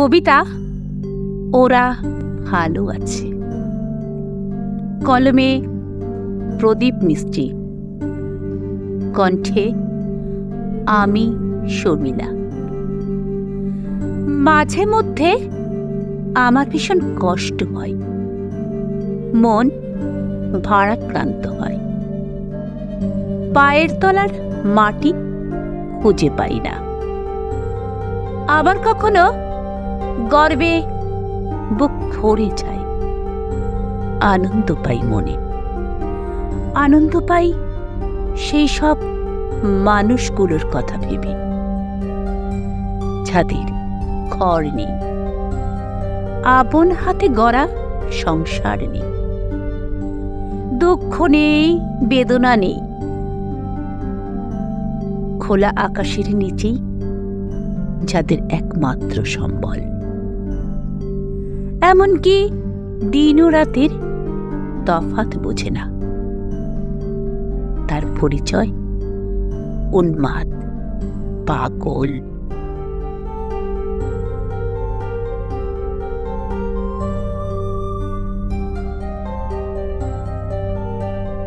কবিতা, ওরা ভালো আছে। কলমে প্রদীপ মিস্ত্রি, কণ্ঠে আমি শর্মিলা। মাঝে মধ্যে আমার ভীষণ কষ্ট হয়। মন ভারাক্রান্ত হয়। পায়ের তলার মাটি খুঁজে পাই না। আবার কখনো গর্বে বুক ভরে যায়। আনন্দ পাই মনে। আনন্দ পাই সেই সব মানুষগুলোর কথা ভেবে। যাদের ঘর নেই। আপন হাতে গড়া সংসার নেই। দুঃখ নেই, বেদনা নেই। খোলা আকাশের নিচেই যাদের একমাত্র সম্বল। এমনকি দিন ও রাতের তফাত বোঝে না। তার পরিচয় উন্মাদ, পাগল।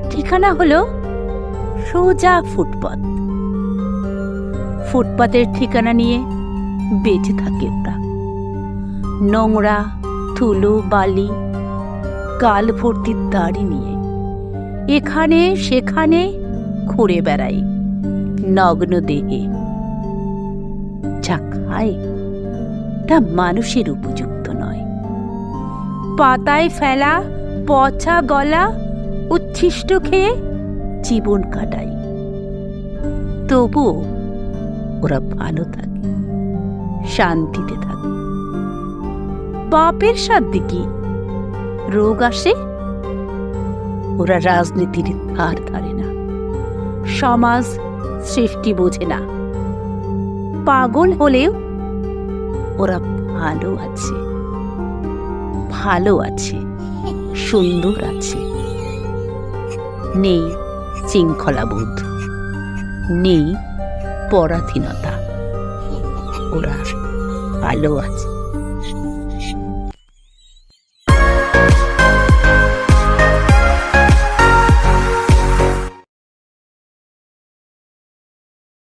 ঠিকানা হলো সোজা ফুটপথ ফুটপাতের ঠিকানা নিয়ে বেঁচে থাকে ওরা। নোংরা ধুলো, বালি গাল ভর্তি দাড়ি নিয়ে। এখানে, সেখানে ঘুরে বেড়াই, নগ্ন দেহে। যা খায় তা মানুষের উপযুক্ত নয়। পাতায় ফেলা, পচা গলা, উচ্ছিষ্ট খেয়ে জীবন কাটাই। তবুও ওরা ভালো থাকে, শান্তিতে থাকে। বাপের সাধ্যে কি? রোগ আসে? ওরা রাজনীতির ধার ধারে না। সমাজ সৃষ্টি বোঝে না। পাগল হলেও ওরা ভালো আছে। ভালো আছে, সুন্দর আছে। নেই শৃঙ্খলাবোধ, নেই পরাধীনতা। ওরা ভালো আছে।